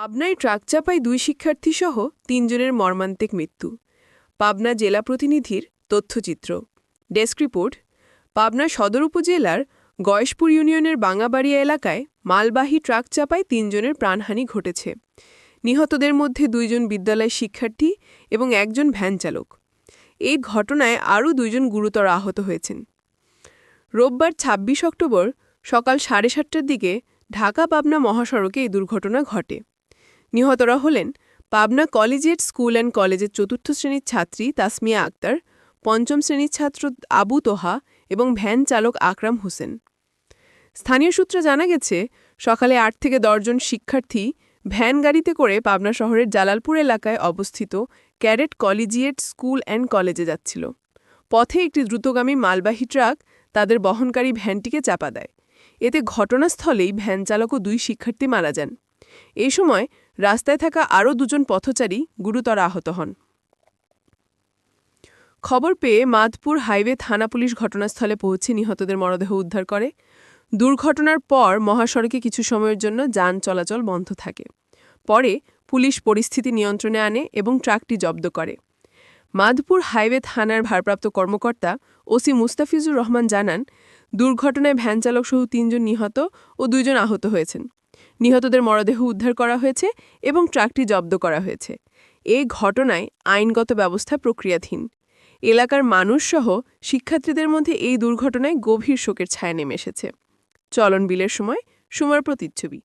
পাবনায় ট্রাক চাপায় দুই শিক্ষার্থী সহ তিনজনের মর্মান্তিক মৃত্যু। পাবনা জেলা প্রতিনিধির তথ্যচিত্র। ডেস্ক রিপোর্ট, পাবনা সদর উপজেলার গয়েশপুর ইউনিয়নের বাঙাবাড়িয়া এলাকায় মালবাহী ট্রাক চাপায় তিনজনের প্রাণহানি ঘটেছে। নিহতদের মধ্যে দুইজন বিদ্যালয় শিক্ষার্থী এবং একজন ভ্যান চালক। এই ঘটনায় আরও দুইজন গুরুতর আহত হয়েছেন। রোববার ২৬ অক্টোবর সকাল সাড়ে সাতটার দিকে ঢাকা পাবনা মহাসড়কে এই দুর্ঘটনা ঘটে। নিহতরা হলেন পাবনা কলেজিয়েট স্কুল অ্যান্ড কলেজের চতুর্থ শ্রেণির ছাত্রী তাসমিয়া আক্তার, পঞ্চম শ্রেণির ছাত্র আবু তোহা এবং ভ্যান চালক আকরাম হোসেন। স্থানীয় সূত্রে জানা গেছে, সকালে আট থেকে দশজন শিক্ষার্থী ভ্যান গাড়িতে করে পাবনা শহরের জালালপুর এলাকায় অবস্থিত ক্যাডেট কলেজিয়েট স্কুল অ্যান্ড কলেজে যাচ্ছিল। পথে একটি দ্রুতগামী মালবাহী ট্রাক তাদের বহনকারী ভ্যানটিকে চাপা দেয়। এতে ঘটনাস্থলেই ভ্যান চালক ও দুই শিক্ষার্থী মারা যান। এই সময় রাস্তায় থাকা আরও দুজন পথচারী গুরুতর আহত হন। খবর পেয়ে মাদপুর হাইওয়ে থানা পুলিশ ঘটনাস্থলে পৌঁছে নিহতদের মরদেহ উদ্ধার করে। দুর্ঘটনার পর মহাসড়কে কিছু সময়ের জন্য যান চলাচল বন্ধ থাকে। পরে পুলিশ পরিস্থিতি নিয়ন্ত্রণে আনে এবং ট্রাকটি জব্দ করে। মাধপুর হাইওয়ে থানার ভারপ্রাপ্ত কর্মকর্তা ওসি মুস্তাফিজুর রহমান জানান, দুর্ঘটনায় ভ্যান চালকসহ তিনজন নিহত ও দুইজন আহত হয়েছেন। নিহতদের মরদেহ উদ্ধার করা হয়েছে এবং ট্রাকটি জব্দ করা হয়েছে। এ ঘটনায় আইনগত ব্যবস্থা প্রক্রিয়াধীন। এলাকার মানুষসহ শিক্ষার্থীদের মধ্যে এই দুর্ঘটনায় গভীর শোকের ছায়া নেমে এসেছে। চলন বিলের সময়, সুমার প্রতিচ্ছবি।